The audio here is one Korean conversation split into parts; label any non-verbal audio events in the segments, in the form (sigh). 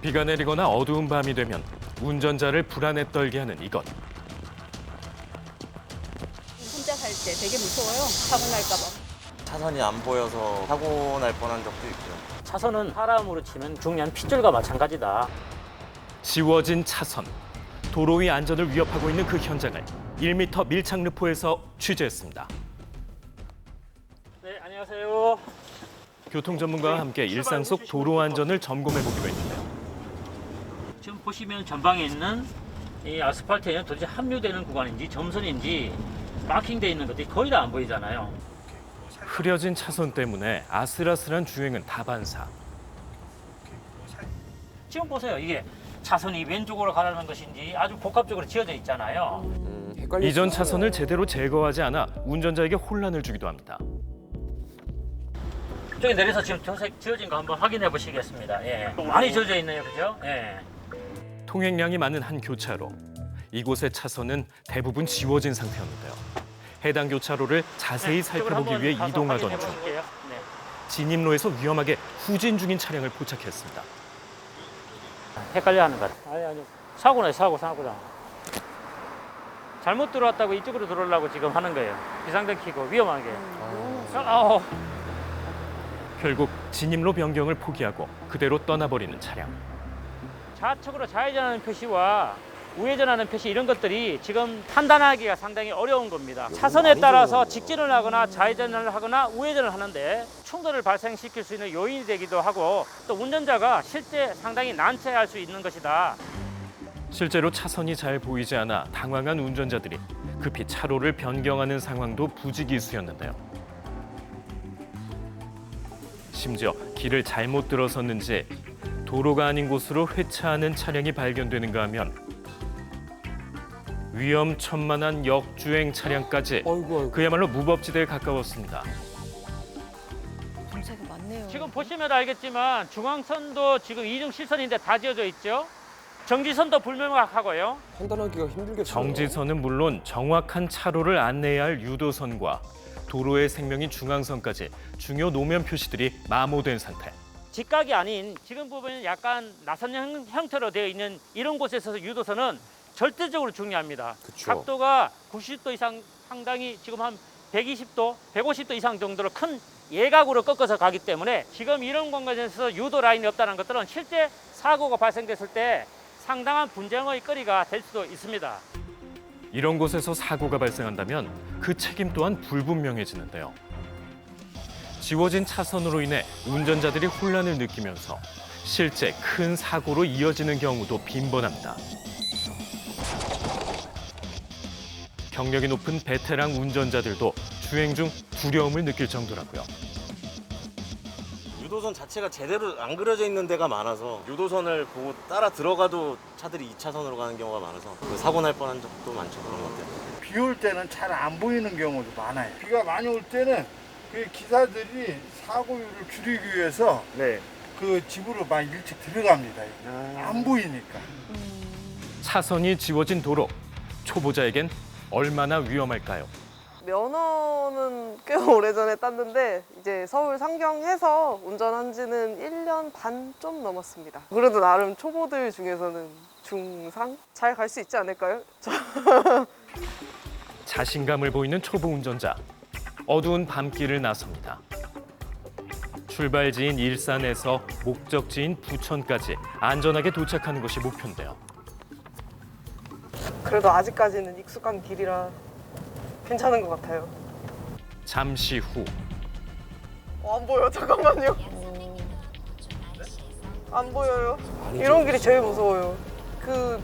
비가 내리거나 어두운 밤이 되면 운전자를 불안에 떨게 하는 이것. 혼자 살때 되게 무서워요. 사고 날까 봐. 차선이 안 보여서 사고 날 뻔한 적도 있고요. 차선은 사람으로 치면 중요한 핏줄과 마찬가지다. 지워진 차선. 도로 위 안전을 위협하고 있는 그 현장을 1m 밀착 르포에서 취재했습니다. 네, 안녕하세요. 교통 전문가와 함께 일상 속 도로 안전을 점검해 보기로 했는데요. 지금 보시면 전방에 있는 이 아스팔트에는 도대체 합류되는 구간인지 점선인지 마킹돼 있는 것들이 거의 다 안 보이잖아요. 흐려진 차선 때문에 아슬아슬한 주행은 다반사. 지금 보세요. 이게 차선이 왼쪽으로 가라는 것인지 아주 복합적으로 지어져 있잖아요. 이전 수 차선을. 제대로 제거하지 않아 운전자에게 혼란을 주기도 합니다. 이쪽에 내려서 지금 저색 지어진 거 한번 확인해 보시겠습니다. 예. 많이 지어져 있네요. 그죠? 예. 통행량이 많은 한 교차로. 이곳의 차선은 대부분 지워진 상태였는데요. 해당 교차로를 자세히 네, 살펴보기 위해 이동하던 중. 네. 진입로에서 위험하게 후진 중인 차량을 포착했습니다. 헷갈려 하는 것 같아. 아니, 아니. 사고네, 사고, 사고다. 잘못 들어왔다고 이쪽으로 들어오려고 지금 하는 거예요. 비상등 켜고 위험하게. 아우. 결국 진입로 변경을 포기하고 그대로 떠나버리는 차량. 좌측으로 좌회전하는 표시와 우회전하는 표시 이런 것들이 지금 판단하기가 상당히 어려운 겁니다. 차선에 따라서. 직진을 하거나 좌회전을 하거나 우회전을 하는데 충돌을 발생시킬 수 있는 요인이 되기도 하고 또 운전자가 실제 상당히 난처해할 수 있는 것이다. 실제로 차선이 잘 보이지 않아 당황한 운전자들이 급히 차로를 변경하는 상황도 부지기수였는데요. 심지어 길을 잘못 들어섰는지 도로가 아닌 곳으로 회차하는 차량이 발견되는가 하면 위험천만한 역주행 차량까지 아이고, 아이고. 그야말로 무법지대에 가까웠습니다. 정체가 많네요. 지금 보시면 알겠지만 중앙선도 지금 이중 실선인데 다 지어져 있죠. 정지선도 불명확하고요. 판단하기가 힘들겠어요. 정지선은 물론 정확한 차로를 안내해야 할 유도선과 도로의 생명인 중앙선까지 중요 노면 표시들이 마모된 상태. 직각이 아닌 지금 부분은 약간 나선 형- 형태로 되어 있는 이런 곳에서 유도선은 절대적으로 중요합니다. 그쵸. 각도가 90도 이상 상당히 지금 한 120도, 150도 이상 정도로 큰 예각으로 꺾어서 가기 때문에 지금 이런 공간에서 유도 라인이 없다는 것들은 실제 사고가 발생됐을 때 상당한 분쟁의 거리가 될 수도 있습니다. 이런 곳에서 사고가 발생한다면 그 책임 또한 불분명해지는데요. 지워진 차선으로 인해 운전자들이 혼란을 느끼면서 실제 큰 사고로 이어지는 경우도 빈번합니다. 경력이 높은 베테랑 운전자들도 주행 중 두려움을 느낄 정도라고요. 유도선 자체가 제대로 안 그려져 있는 데가 많아서 유도선을 보고 따라 들어가도 차들이 2차선으로 가는 경우가 많아서 그 사고 날 뻔한 적도 많죠 그런 것 때문에. 비올 때는 잘 안 보이는 경우도 많아요. 비가 많이 올 때는 그 기사들이 사고율을 줄이기 위해서 네. 그 집으로 막 일찍 들어갑니다. 안 보이니까. 차선이 지워진 도로 초보자에겐 얼마나 위험할까요? 면허는 꽤 (laughs) 오래전에 땄는데 이제 서울 상경해서 운전한 지는 1년 반 좀 넘었습니다. 그래도 나름 초보들 중에서는 중상? 잘 갈 수 있지 않을까요? 저- (laughs) 자신감을 보이는 초보 운전자. 어두운 밤길을 나섭니다. 출발지인 일산에서 목적지인 부천까지 안전하게 도착하는 것이 목표인데요. 그래도 아직까지는 익숙한 길이라 괜찮은 것 같아요. 잠시 후 어, 안 보여. (laughs) 잠깐만요. 안 보여요. 이런 길이 제일 무서워요. 그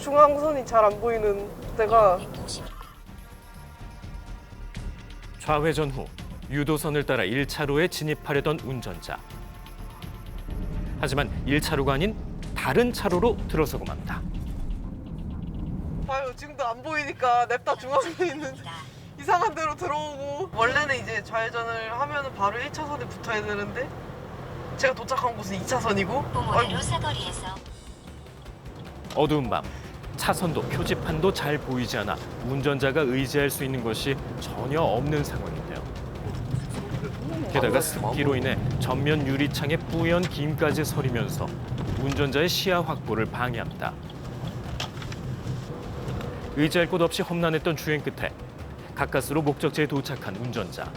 중앙선이 잘 안 보이는 데가 좌회전 후 유도선을 따라 1차로에 진입하려던 운전자. 하지만 1차로가 아닌 다른 차로로 들어서고 맙니다. 봐요 지금도 안 보이니까 냅다 중앙선에 있는 이상한 데로 들어오고 원래는 이제 좌회전을 하면 바로 1차선에 붙어야 되는데 제가 도착한 곳은 2차선이고 부모대로 사거리에서 어두운 밤 차선도 표지판도 잘 보이지 않아 운전자가 의지할 수 있는 것이 전혀 없는 상황인데요. 게다가 습기로 인해 전면 유리창에 뿌연 김까지 서리면서 운전자의 시야 확보를 방해합니다. 의지할 곳 없이 험난했던 주행 끝에 가까스로 목적지에 도착한 운전자.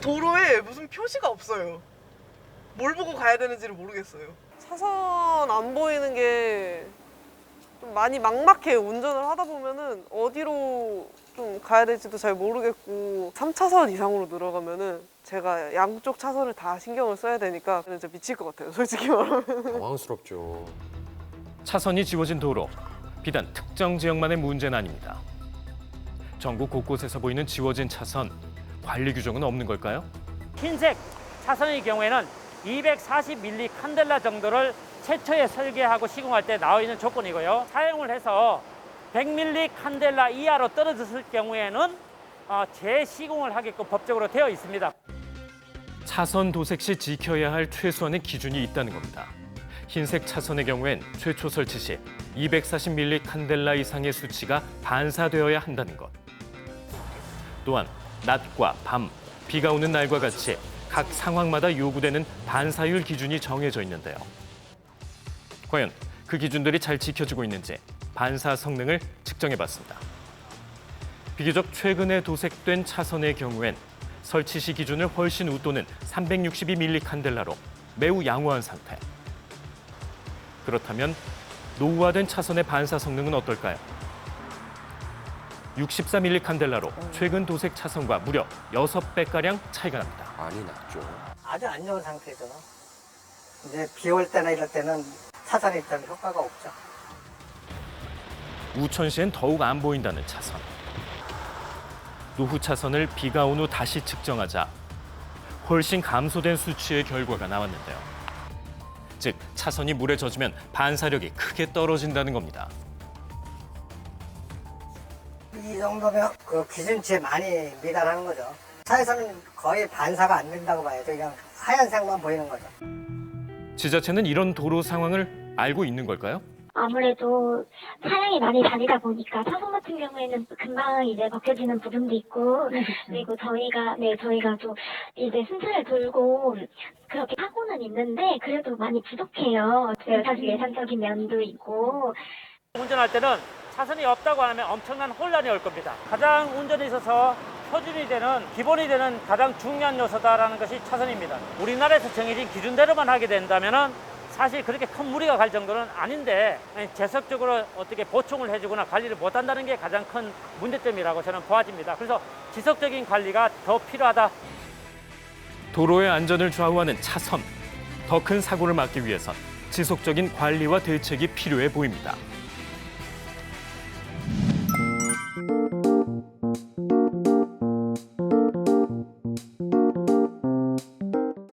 도로에 무슨 표시가 없어요. 뭘 보고 가야 되는지를 모르겠어요. 차선 안 보이는 게 좀 많이 막막해요. 운전을 하다 보면은 어디로 좀 가야 될지도 잘 모르겠고 3차선 이상으로 늘어가면은 제가 양쪽 차선을 다 신경을 써야 되니까 진짜 미칠 것 같아요. 솔직히 말하면. 당황스럽죠. 차선이 지워진 도로. 비단 특정 지역만의 문제는 아닙니다. 전국 곳곳에서 보이는 지워진 차선. 관리 규정은 없는 걸까요? 흰색 차선의 경우에는 240밀리 칸델라 정도를 최초에 설계하고 시공할 때 나와 있는 조건이고요. 사용을 해서 100밀리 칸델라 이하로 떨어졌을 경우에는 어, 재시공을 하게끔 법적으로 되어 있습니다. 차선 도색 시 지켜야 할 최소한의 기준이 있다는 겁니다. 흰색 차선의 경우엔 최초 설치 시 240밀리 칸델라 이상의 수치가 반사되어야 한다는 것. 또한 낮과 밤, 비가 오는 날과 같이 각 상황마다 요구되는 반사율 기준이 정해져 있는데요. 과연 그 기준들이 잘 지켜지고 있는지 반사 성능을 측정해 봤습니다. 비교적 최근에 도색된 차선의 경우엔 설치 시 기준을 훨씬 웃도는 362밀리 칸델라로 매우 양호한 상태. 그렇다면 노후화된 차선의 반사 성능은 어떨까요? 64밀리 칸델라로 최근 도색 차선과 무려 6배가량 차이가 납니다. 많이 났죠. 아주 안 좋은 상태죠. 이제 비 올 때나 이럴 때는 차선에 있다는 효과가 없죠. 우천시엔 더욱 안 보인다는 차선. 노후 차선을 비가 온 후 다시 측정하자 훨씬 감소된 수치의 결과가 나왔는데요. 즉 차선이 물에 젖으면 반사력이 크게 떨어진다는 겁니다. 이 정도면 그 기준치에 많이 미달하는 거죠. 차에서는 거의 반사가 안 된다고 봐야죠. 그냥 하얀색만 보이는 거죠. 지자체는 이런 도로 상황을 알고 있는 걸까요? 아무래도 차량이 많이 다니다 보니까 차선 같은 경우에는 금방 이제 벗겨지는 부분도 있고 그리고 저희가 네 저희가 또 이제 순찰을 돌고 그렇게 하고는 있는데 그래도 많이 부족해요. 네, 사실 예산적인 면도 있고 운전할 때는 차선이 없다고 하면 엄청난 혼란이 올 겁니다. 가장 운전에 있어서 표준이 되는 기본이 되는 가장 중요한 요소다라는 것이 차선입니다. 우리나라에서 정해진 기준대로만 하게 된다면은 사실 그렇게 큰 무리가 갈 정도는 아닌데 재석적으로 어떻게 보충을 해주거나 관리를 못한다는 게 가장 큰 문제점이라고 저는 보아집니다. 그래서 지속적인 관리가 더 필요하다. 도로의 안전을 좌우하는 차선. 더 큰 사고를 막기 위해선 지속적인 관리와 대책이 필요해 보입니다.